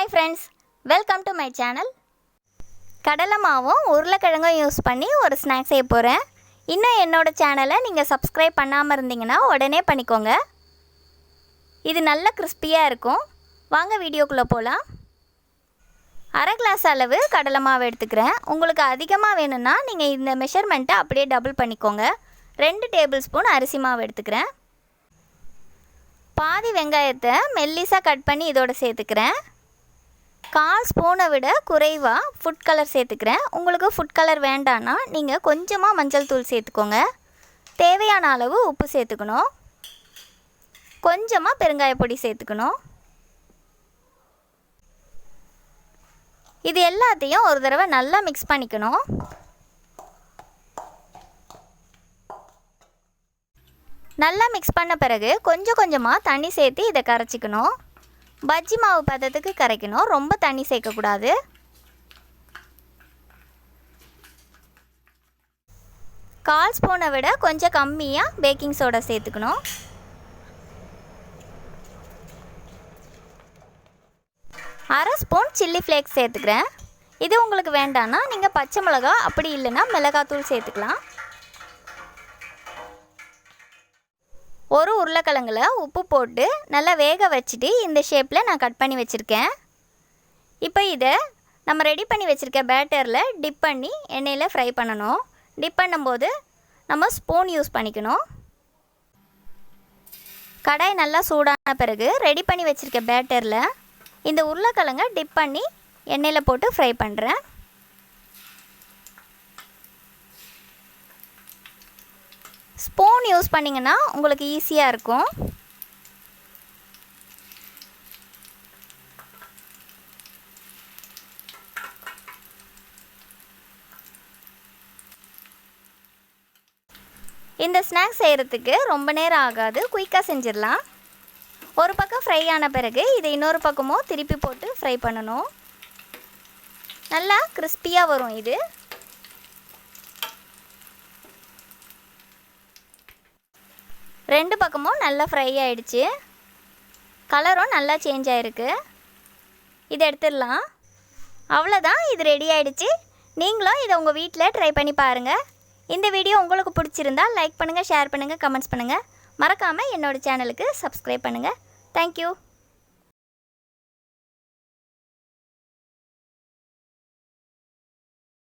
Hi friends welcome to my channel கடலை மாவும் உருளைக்கிழங்கும் யூஸ் பண்ணி ஒரு ஸ்நாக்ஸ் செய்ய போகிறேன் இன்னும் என்னோடய சேனலை நீங்கள் சப்ஸ்கிரைப் பண்ணாமல் இருந்தீங்கன்னா உடனே பண்ணிக்கோங்க. இது நல்ல கிறிஸ்பியாக இருக்கும். வாங்க வீடியோக்குள்ளே போகலாம் அரை கிளாஸ் அளவு கடலை மாவு எடுத்துக்கிறேன். உங்களுக்கு அதிகமாக வேணும்னா நீங்கள் இந்த மெஷர்மெண்ட்டை அப்படியே டபுள் பண்ணிக்கோங்க. ரெண்டு டேபிள் ஸ்பூன் அரிசி மாவு எடுத்துக்கிறேன். பாதி வெங்காயத்தை மெல்லிஸாக கட் பண்ணி இதோட சேர்த்துக்கிறேன். கால் ஸ்பூனை விட குறைவாக ஃபுட் கலர் சேர்த்துக்கிறேன். உங்களுக்கு ஃபுட் கலர் வேண்டான்னா நீங்கள் கொஞ்சமாக மஞ்சள் தூள் சேர்த்துக்கோங்க. தேவையான அளவு உப்பு சேர்த்துக்கணும். கொஞ்சமாக பெருங்காய பொடி சேர்த்துக்கணும். இது எல்லாத்தையும் ஒரு தடவை நல்லா மிக்ஸ் பண்ணிக்கணும். நல்லா மிக்ஸ் பண்ண பிறகு கொஞ்சம் கொஞ்சமாக தண்ணி சேர்த்து இதை கரைச்சிக்கணும். பஜ்ஜி மாவு பதத்துக்கு கரைக்கணும். ரொம்ப தண்ணி சேர்க்கக்கூடாது. கால் ஸ்பூனை விட கொஞ்சம் கம்மியாக பேக்கிங் சோடா சேர்த்துக்கணும். அரை ஸ்பூன் சில்லி ஃப்ளேக்ஸ் சேர்த்துக்கிறேன். இது உங்களுக்கு வேண்டான்னா நீங்கள் பச்சை மிளகா அப்படி இல்லைன்னா மிளகாத்தூள் சேர்த்துக்கலாம். ஒரு உருளைக்கிழங்குல உப்பு போட்டு நல்லா வேக வச்சுட்டு இந்த ஷேப்பில் நான் கட் பண்ணி வச்சுருக்கேன். இப்போ இதை நம்ம ரெடி பண்ணி வச்சுருக்க பேட்டரில் டிப் பண்ணி எண்ணெயில் ஃப்ரை பண்ணணும். டிப் பண்ணும்போது நம்ம ஸ்பூன் யூஸ் பண்ணிக்கணும். கடாய் நல்லா சூடான பிறகு ரெடி பண்ணி வச்சுருக்க பேட்டரில் இந்த உருளைக்கிழங்க டிப் பண்ணி எண்ணெயில் போட்டு ஃப்ரை பண்ணுறேன் ஸ்பூன் யூஸ் பண்ணிங்கன்னா உங்களுக்கு ஈஸியாக இருக்கும். இந்த ஸ்நாக்ஸ் செய்கிறதுக்கு ரொம்ப நேரம் ஆகாது. குயிக்காக செஞ்சிடலாம். ஒரு பக்கம் ஃப்ரை ஆன பிறகு இதை இன்னொரு பக்கமும் திருப்பி போட்டு ஃப்ரை பண்ணணும். நல்லா கிறிஸ்பியாக வரும் இது. ரெண்டு பக்கமும் நல்லா ஃப்ரை ஆகிடுச்சு கலரும் நல்லா சேஞ்ச் ஆகிருக்கு இதை எடுத்துடலாம். அவ்வளோதான் இது ரெடி ஆகிடுச்சு நீங்களும் இதை உங்கள் வீட்டில் ட்ரை பண்ணி பாருங்கள் இந்த வீடியோ உங்களுக்கு பிடிச்சிருந்தா லைக் பண்ணுங்கள் ஷேர் பண்ணுங்கள் கமெண்ட்ஸ் பண்ணுங்கள் மறக்காமல் என்னோடய சேனலுக்கு சப்ஸ்கிரைப் பண்ணுங்கள் தேங்க்யூ